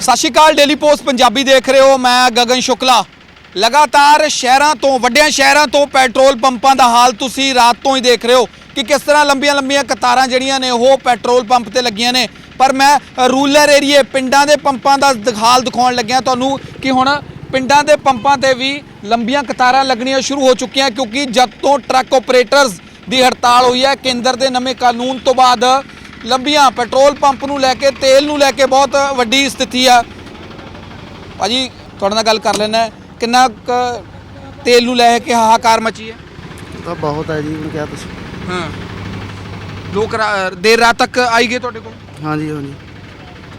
ਸਤਿ ਸ਼੍ਰੀ ਅਕਾਲ daily post Punjabi ਦੇਖ ਰਹੇ ਹੋ। ਮੈਂ ਗਗਨ ਸ਼ੁਕਲਾ। ਲਗਾਤਾਰ ਸ਼ਹਿਰਾਂ ਤੋਂ, ਵੱਡਿਆਂ ਸ਼ਹਿਰਾਂ ਤੋਂ ਪੈਟਰੋਲ ਪੰਪਾਂ ਦਾ ਹਾਲ ਤੁਸੀਂ ਰਾਤ ਤੋਂ ਹੀ ਦੇਖ ਰਹੇ ਹੋ ਕਿ ਕਿਸ ਤਰ੍ਹਾਂ ਲੰਬੀਆਂ ਲੰਬੀਆਂ ਕਤਾਰਾਂ ਜਿਹੜੀਆਂ ਨੇ, ਉਹ ਪੈਟਰੋਲ ਪੰਪ ਤੇ ਲੱਗੀਆਂ ਨੇ। ਪਰ ਮੈਂ ਰੂਰਲ ਏਰੀਏ, ਪਿੰਡਾਂ ਦੇ ਪੰਪਾਂ ਦਾ ਹਾਲ ਦਿਖਾਉਣ ਲੱਗਿਆ ਤੁਹਾਨੂੰ ਕਿ ਹੁਣ ਪਿੰਡਾਂ ਦੇ ਪੰਪਾਂ ਤੇ ਵੀ ਲੰਬੀਆਂ ਕਤਾਰਾਂ ਲੱਗਣੀਆਂ ਸ਼ੁਰੂ ਹੋ ਚੁੱਕੀਆਂ, ਕਿਉਂਕਿ ਜਦ ਤੋਂ ਟਰੱਕ ਆਪਰੇਟਰਸ ਦੀ ਹੜਤਾਲ ਹੋਈ ਹੈ, ਕੇਂਦਰ ਦੇ ਨਵੇਂ ਕਾਨੂੰਨ ਤੋਂ ਬਾਅਦ ਲੰਬੀਆਂ ਪੈਟਰੋਲ ਪੰਪ ਨੂੰ ਲੈ ਕੇ ਤੇਲ ਨੂੰ ਲੈ ਕੇ ਬਹੁਤ ਵੱਡੀ ਸਥਿਤੀ ਆ। ਭਾਜੀ ਤੁਹਾਡੇ ਨਾਲ ਗੱਲ ਕਰ ਲੈਣਾ ਕਿੰਨਾ ਤੇਲ ਨੂੰ ਲੈ ਕੇ ਹਾਹਾਕਾਰ ਮਚੀ ਹੈ? ਤਾਂ ਬਹੁਤ ਹੈ ਜੀ ਹੁਣ ਕਿਹਾ ਤੁਸੀਂ ਹਾਂ। ਲੋਕ ਰਾ- ਦੇਰ ਰਾਤ ਤੱਕ ਆਈ ਗਏ ਤੁਹਾਡੇ ਕੋਲ? ਹਾਂਜੀ ਹਾਂਜੀ।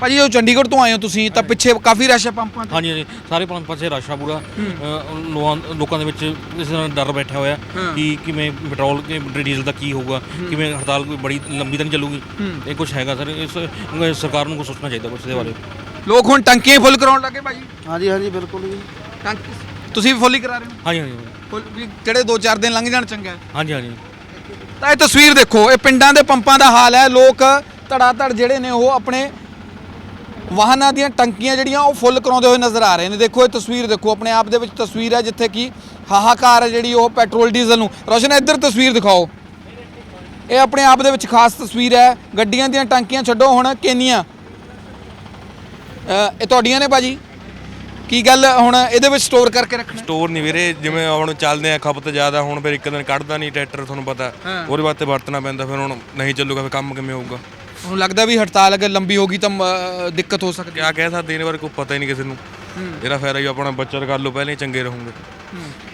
ਭਾਜੀ ਜੋ ਚੰਡੀਗੜ੍ਹ ਤੋਂ ਆਏ ਹੋ ਤੁਸੀਂ ਤਾਂ ਪਿੱਛੇ ਕਾਫੀ ਰਸ਼ ਹੈ ਪੰਪਾਂ ਤੇ? ਹਾਂਜੀ ਹਾਂਜੀ। ਸਾਰੇ ਪੰਪ ਪਾਸੇ ਰਸ਼ ਆ ਪੂਰਾ। ਲੋਕਾਂ ਲੋਕਾਂ ਦੇ ਵਿੱਚ ਇਸ ਤਰ੍ਹਾਂ ਡਰ ਬੈਠਾ ਹੋਇਆ। ਕਿ ਕਿਵੇਂ ਪੈਟਰੋਲ ਤੇ ਡੀਜ਼ਲ ਦਾ ਕੀ ਹੋਊਗਾ ਕਿਵੇਂ ਹੜਤਾਲ ਕੋਈ ਬੜੀ ਲੰਬੀ ਤਾਂ ਨਹੀਂ ਚੱਲੂਗੀ? ਇਹ ਕੁਝ ਹੈਗਾ ਸਰ ਇਸ ਸਰਕਾਰ ਨੂੰ ਕੁਝ ਸੋਚਣਾ ਚਾਹੀਦਾ ਕੁਝ ਇਹਦੇ ਬਾਰੇ। ਲੋਕ ਹੁਣ ਟੰਕੀਆਂ ਫੁੱਲ ਕਰਾਉਣ ਲੱਗੇ ਭਾਜੀ। ਹਾਂਜੀ ਹਾਂਜੀ ਬਿਲਕੁਲ ਜੀ। ਟੰਕੀ ਤੁਸੀਂ ਵੀ ਫੁੱਲ ਹੀ ਕਰਾ ਰਹੇ ਹੋ? ਹਾਂਜੀ ਹਾਂਜੀ ਫੁੱਲ ਵੀ ਜਿਹੜੇ 2-4 ਦਿਨ ਲੰਘ ਜਾਣ ਚੰਗਾ। ਹੈ ਹਾਂਜੀ ਹਾਂਜੀ। ਤਾਂ ਇਹ ਤਸਵੀਰ ਦੇਖੋ ਇਹ ਪਿੰਡਾਂ ਦੇ ਪੰਪਾਂ ਦਾ ਹਾਲ ਹੈ। ਲੋਕ ਧੜਾ ਧੜ ਜਿਹੜੇ ਨੇ ਉਹ ਆਪਣੇ ਵਾਹਨਾਂ ਦੀਆਂ ਟੰਕੀਆਂ ਜਿਹੜੀਆਂ ਉਹ ਫੁੱਲ ਕਰਾਉਂਦੇ ਹੋਏ ਨਜ਼ਰ ਆ ਰਹੇ ਨੇ। ਦੇਖੋ ਇਹ ਤਸਵੀਰ ਦੇਖੋ ਆਪਣੇ ਆਪ ਦੇ ਵਿੱਚ ਤਸਵੀਰ ਹੈ ਜਿੱਥੇ ਕਿ ਹਾਹਾਕਾਰ ਹੈ ਜਿਹੜੀ ਉਹ ਪੈਟਰੋਲ ਡੀਜ਼ਲ ਨੂੰ। ਰੋਸ਼ਨ ਇੱਧਰ ਤਸਵੀਰ ਦਿਖਾਓ। ਇਹ ਆਪਣੇ ਆਪ ਦੇ ਵਿੱਚ ਖਾਸ ਤਸਵੀਰ ਹੈ। ਗੱਡੀਆਂ ਦੀਆਂ ਟੰਕੀਆਂ ਛੱਡੋ ਹੁਣ ਕੇਨੀਆਂ? ਇਹ ਤੁਹਾਡੀਆਂ ਨੇ ਭਾਜੀ? ਕੀ ਗੱਲ ਹੁਣ ਇਹਦੇ ਵਿੱਚ ਸਟੋਰ ਕਰਕੇ ਰੱਖਣਾ? ਸਟੋਰ ਨਹੀਂ ਵੀਰੇ ਜਿਵੇਂ ਹੁਣ ਚੱਲਦੇ ਆ ਖਪਤ ਜ਼ਿਆਦਾ ਹੁਣ ਫਿਰ ਇੱਕ ਦਿਨ ਕੱਢਦਾ ਨਹੀਂ ਟਰੈਕਟਰ ਤੁਹਾਨੂੰ ਪਤਾ। ਉਹਦੇ ਵਾਸਤੇ ਵਰਤਣਾ ਪੈਂਦਾ ਫਿਰ ਹੁਣ ਨਹੀਂ ਚੱਲੂਗਾ ਫਿਰ ਕੰਮ ਕਿਵੇਂ ਹੋਊਗਾ? ਹੁਣ ਲੱਗਦਾ ਵੀ ਹੜਤਾਲ ਅਗਰ ਲੰਬੀ ਹੋਗੀ ਤਾਂ ਅ, ਦਿੱਕਤ ਹੋ ਸਕਦੀ ਹੈ। ਕਿਆ ਕਹਿ ਸਕਦੇ ਇਹਨੇ ਬਾਰੇ ਕੋਈ ਪਤਾ ਹੀ ਨਹੀਂ ਕਿਸੇ ਨੂੰ। ਇਹਦਾ ਫਾਇਦਾ ਹੀ ਆਪਣਾ ਬੱਚਤ ਕਰ ਲਓ ਪਹਿਲਾਂ ਹੀ ਚੰਗੇ ਰਹੋਗੇ।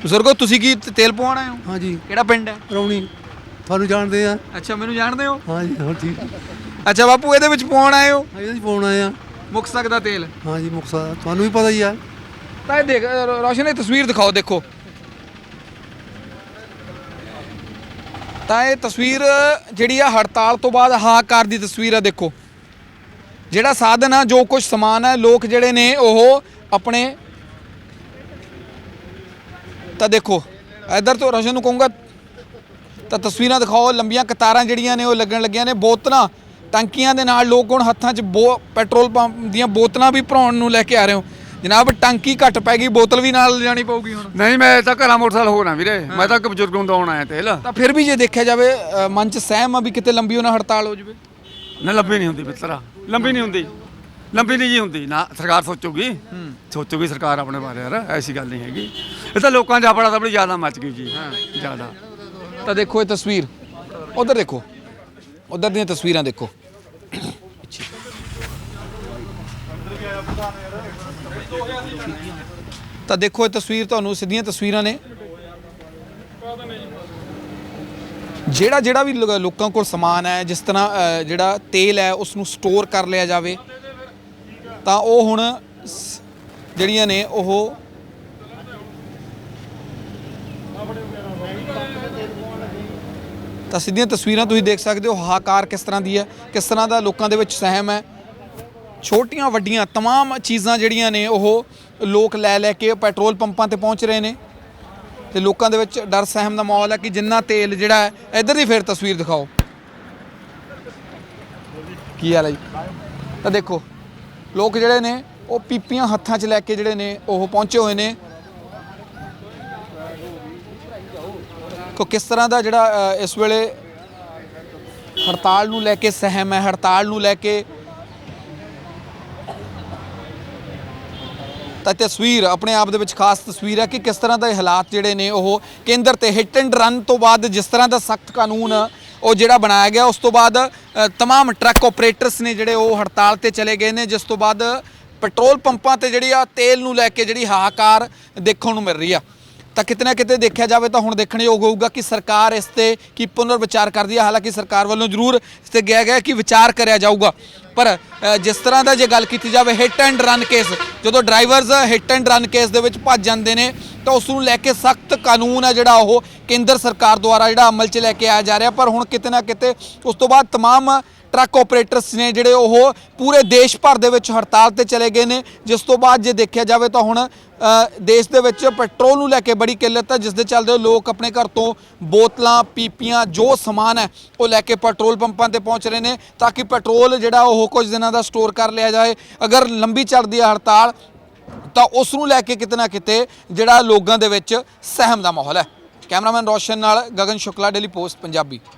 ਬਜ਼ੁਰਗੋ ਤੁਸੀਂ ਕੀ ਤ- ਤੇਲ ਪਵਾਉਣਾ ਹੈ? ਹਾਂਜੀ। ਕਿਹੜਾ ਪਿੰਡ ਹੈ? ਰੌਣੀ। ਤੁਹਾਨੂੰ ਜਾਣਦੇ ਆ। ਅੱਛਾ ਮੈਨੂੰ ਜਾਣਦੇ ਹੋ? ਹਾਂਜੀ ਹਾਂ ਠੀਕ। ਅੱਛਾ ਬਾਪੂ ਇਹਦੇ ਵਿੱਚ ਪਵਾਉਣ ਆਏ ਹੋ? ਇਹਦਾ ਜੀ ਪਾਉਣ ਆਏ ਆ। ਮੁੱਕ ਸਕਦਾ ਤੇਲ। ਹਾਂਜੀ ਮੁਕਸਾ ਤੁਹਾਨੂੰ ਵੀ ਪਤਾ ਹੀ ਆ। ਤਾਂ ਇਹ ਦੇਖ ਰੋ- ਰੋਸ਼ਨ ਇਹ ਤਸਵੀਰ ਦਿਖਾਓ ਦੇਖੋ। ਤਾਂ ਇਹ ਤਸਵੀਰ ਜਿਹੜੀ ਆ ਹੜਤਾਲ ਤੋਂ ਬਾਅਦ ਹਾਕਾਰ ਦੀ ਤਸਵੀਰ ਆ ਦੇਖੋ। ਜਿਹੜਾ ਸਾਧਨ ਆ, ਜੋ ਕੁਝ ਸਮਾਨ ਹੈ ਲੋਕ ਜਿਹੜੇ ਨੇ ਉਹ ਆਪਣੇ ਤਾਂ ਦੇਖੋ, ਇਧਰ ਤੋਂ ਰੋਸ਼ਨ ਨੂੰ ਕਹੂੰਗਾ, ਤਾਂ ਤਸਵੀਰਾਂ ਦਿਖਾਓ, ਲੰਬੀਆਂ ਕਤਾਰਾਂ ਜਿਹੜੀਆਂ ਨੇ ਉਹ ਲੱਗਣ ਲੱਗੀਆਂ ਨੇ, ਬੋਤਲਾਂ, ਟੰਕੀਆਂ ਦੇ ਨਾਲ ਲੋਕ ਹੁਣ ਹੱਥਾਂ 'ਚ ਬੋ, ਪੈਟਰੋਲ ਪੰਪ ਦੀਆਂ ਬੋਤਲਾਂ ਵੀ ਭਰਾਉਣ ਨੂੰ ਲੈ ਕੇ ਆ ਰਹੇ ਹੋ। ਜਨਾਬ ਟੰਕੀ ਘੱਟ ਪੈ ਗਈ ਬੋਤਲ ਵੀ ਨਾਲ ਲਿਜਾਣੀ ਪਊਗੀ ਹੁਣ। ਨਹੀਂ ਮੈਂ ਤਾਂ ਘਰਾਂ ਮੋਟਰਸਾਈਕਲ ਹੋ ਨਾ ਵੀਰੇ। ਮੈਂ ਤਾਂ ਇੱਕ ਬਜ਼ੁਰਗੋਂ ਤੋਂ ਆਉਣਾ ਆਇਆ ਤੇਲ। ਤਾਂ ਫਿਰ ਵੀ ਜੇ ਦੇਖਿਆ ਜਾਵੇ ਅ, ਮਨ 'ਚ ਸਹਿਮ ਆ ਵੀ ਕਿਤੇ ਲੰਬੀ ਉਹਨਾਂ ਹੜਤਾਲ ਹੋ ਜਾਵੇ? ਨਾ ਲੰਬੀ ਨਹੀਂ ਹੁੰਦੀ ਮਿੱਤਰਾ ਲੰਬੀ ਨਹੀਂ ਹੁੰਦੀ। ਲੰਬੀ ਨਹੀਂ ਜੀ ਹੁੰਦੀ। ਨਾ ਸਰਕਾਰ ਸੋਚੂਗੀ। ਸੋਚੂਗੀ ਸਰਕਾਰ ਆਪਣੇ ਬਾਰੇ ਯਾਰ ਐਸੀ ਗੱਲ ਨਹੀਂ ਹੈਗੀ। ਇਹ ਤਾਂ ਲੋਕਾਂ 'ਚ ਆਪਣਾ ਤਾਂ ਬੜੀ ਜ਼ਿਆਦਾ ਮਚ ਗਈ ਜੀ। ਜ਼ਿਆਦਾ। ਤਾਂ ਦੇਖੋ ਇਹ ਤਸਵੀਰ। ਉਧਰ ਦੇਖੋ। ਉਧਰ ਦੀਆਂ ਤਸਵੀਰਾਂ ਦੇਖੋ। ਤਾਂ ਦੇਖੋ ਇਹ ਤਸਵੀਰ ਤੁਹਾਨੂੰ ਸਿੱਧੀਆਂ ਤਸਵੀਰਾਂ ਨੇ। ਜਿਹੜਾ ਜਿਹੜਾ ਵੀ ਲੋ- ਲੋਕਾਂ ਕੋਲ ਸਮਾਨ ਹੈ, ਜਿਸ ਤਰ੍ਹਾਂ ਜਿਹੜਾ ਤੇਲ ਹੈ ਉਸ ਨੂੰ ਸਟੋਰ ਕਰ ਲਿਆ ਜਾਵੇ, ਤਾਂ ਉਹ ਹੁਣ ਜਿਹੜੀਆਂ ਨੇ ਉਹ ਤਾਂ ਸਿੱਧੀਆਂ ਤਸਵੀਰਾਂ ਤੁਸੀਂ ਦੇਖ ਸਕਦੇ ਹੋ ਹਾਕਾਰ ਕਿਸ ਤਰ੍ਹਾਂ ਦੀ ਹੈ, ਕਿਸ ਤਰ੍ਹਾਂ ਦਾ ਲੋਕਾਂ ਦੇ ਵਿੱਚ ਸਹਿਮ ਹੈ। ਛੋਟੀਆਂ ਵੱਡੀਆਂ तमाम ਚੀਜ਼ਾਂ ਜਿਹੜੀਆਂ ਨੇ ਉਹ ਲੋਕ ਲੈ ਲੈ ਕੇ ਪੈਟਰੋਲ ਪੰਪਾਂ ਤੇ ਪਹੁੰਚ ਰਹੇ ਨੇ ਤੇ ਲੋਕਾਂ ਦੇ ਵਿੱਚ ਡਰ ਸਹਿਮ ਦਾ ਮਾਹੌਲ ਹੈ ਕਿ ਜਿੰਨਾ ਤੇਲ ਜਿਹੜਾ ਹੈ ਇੱਧਰ ਦੀ ਫੇਰ ਤਸਵੀਰ ਦਿਖਾਓ ਕੀ ਹਾਲ ਹੈ ਜੀ ਤਾਂ ਦੇਖੋ ਲੋਕ ਜਿਹੜੇ ਨੇ ਉਹ ਪੀਪੀਆਂ ਹੱਥਾਂ 'ਚ ਲੈ ਕੇ ਜਿਹੜੇ ਨੇ ਉਹ ਪਹੁੰਚੇ ਹੋਏ ਨੇ ਕੋ ਕਿਸ ਤਰ੍ਹਾਂ ਦਾ ਜਿਹੜਾ ਅ, ਇਸ ਵੇਲੇ ਹੜਤਾਲ ਨੂੰ ਲੈ ਕੇ ਸਹਿਮ ਹੈ ਹੜਤਾਲ ਨੂੰ ਲੈ ਕੇ ਤਾਂ ਤਸਵੀਰ ਆਪਣੇ ਆਪ ਦੇ ਵਿੱਚ ਖਾਸ ਤਸਵੀਰ ਹੈ ਕਿ ਕਿਸ ਤਰ੍ਹਾਂ ਦੇ ਹਾਲਾਤ ਜਿਹੜੇ ਨੇ ਉਹ ਕੇਂਦਰ ਤੇ ਹਿੱਟ ਐਂਡ ਰਨ ਤੋਂ ਬਾਅਦ ਜਿਸ ਤਰ੍ਹਾਂ ਦਾ ਸਖਤ ਕਾਨੂੰਨ ਉਹ ਜਿਹੜਾ ਬਣਾਇਆ ਗਿਆ ਉਸ ਤੋਂ ਬਾਅਦ ਅ, ਤਮਾਮ ਟਰੱਕ ਆਪਰੇਟਰਸ ਨੇ ਜਿਹੜੇ ਉਹ ਹੜਤਾਲ ਤੇ ਚਲੇ ਗਏ ਨੇ ਜਿਸ ਤੋਂ ਬਾਅਦ ਪੈਟਰੋਲ ਪੰਪਾਂ ਤੇ ਜਿਹੜੀ ਆ ਤੇਲ ਨੂੰ ਲੈ ਕੇ ਜਿਹੜੀ ਹਾਹਾਕਾਰ ਦੇਖਣ ਨੂੰ ਮਿਲ ਰਹੀ ਆ। ਤਾਂ ਕਿਤੇ ਨਾ ਕਿਤੇ ਦੇਖਿਆ ਜਾਵੇ ਤਾਂ ਹੁਣ ਦੇਖਣਯੋਗ ਹੋਊਗਾ ਕਿ ਸਰਕਾਰ ਇਸ ਤੇ ਕੀ ਪੁਨਰ ਵਿਚਾਰ ਕਰਦੀ ਹੈ ਹਾਲਾਂਕਿ ਸਰਕਾਰ ਵੱਲੋਂ ਜ਼ਰੂਰ ਇਸ ਤੇ ਗਿਆ ਗਿਆ ਕਿ ਵਿਚਾਰ ਕਰਿਆ ਜਾਊਗਾ। ਪਰ ਅ, ਜਿਸ ਤਰ੍ਹਾਂ ਦਾ ਜੇ ਗੱਲ ਕੀਤੀ ਜਾਵੇ ਹਿੱਟ ਐਂਡ ਰਨ ਕੇਸ ਜਦੋਂ drivers hit and run case ਦੇ ਵਿੱਚ ਭੱਜ ਜਾਂਦੇ ਨੇ ਤਾਂ ਉਸ ਨੂੰ ਲੈ ਕੇ ਸਖਤ ਕਾਨੂੰਨ ਹੈ ਜਿਹੜਾ ਉਹ ਕੇਂਦਰ ਸਰਕਾਰ ਦੁਆਰਾ ਜਿਹੜਾ ਅਮਲ 'ਚ ਲੈ ਕੇ ਆਇਆ ਜਾ ਰਿਹਾ ਪਰ ਹੁਣ ਕਿਤੇ ਨਾ ਕਿਤੇ ਉਸ ਤੋਂ ਬਾਅਦ तमाम ਟਰੱਕ ਆਪਰੇਟਰਸ ਨੇ ਜਿਹੜੇ ਉਹ ਪੂਰੇ ਦੇਸ਼ ਭਰ ਦੇ ਵਿੱਚ ਹੜਤਾਲ ਤੇ ਚਲੇ ਗਏ ਨੇ ਜਿਸ ਤੋਂ ਬਾਅਦ ਜੇ ਦੇਖਿਆ ਜਾਵੇ ਤਾਂ ਹੁਣ ਅ, ਦੇਸ਼ ਦੇ ਵਿੱਚ ਪੈਟਰੋਲ ਨੂੰ ਲੈ ਕੇ ਬੜੀ ਕਿੱਲਤ ਹੈ ਜਿਸ ਦੇ ਚੱਲਦੇ ਲੋਕ ਆਪਣੇ ਘਰ ਤੋਂ ਬੋਤਲਾਂ ਪੀਪੀਆਂ ਜੋ ਸਮਾਨ ਹੈ ਉਹ ਲੈ ਕੇ ਪੈਟਰੋਲ ਪੰਪਾਂ ਤੇ ਪਹੁੰਚ ਰਹੇ ਨੇ ਤਾਂ ਕਿ ਪੈਟਰੋਲ ਜਿਹੜਾ ਉਹ ਕੁਝ ਦਿਨਾਂ ਦਾ ਸਟੋਰ ਕਰ ਲਿਆ ਜਾਏ। ਅਗਰ ਲੰਬੀ ਚੱਲਦੀ ਹੈ ਹੜਤਾਲ, ਤਾਂ ਉਸ ਨੂੰ ਲੈ ਕੇ ਕਿਤੇ ਨਾ ਕਿਤੇ ਜਿਹੜਾ ਲੋਕਾਂ ਦੇ ਵਿੱਚ ਸਹਿਮ ਦਾ ਮਾਹੌਲ ਹੈ। ਕੈਮਰਾਮੈਨ ਰੋਸ਼ਨ ਨਾਲ ਗਗਨ ਸ਼ੁਕਲਾ, ਡੇਲੀ ਪੋਸਟ, ਪੰਜਾਬੀ।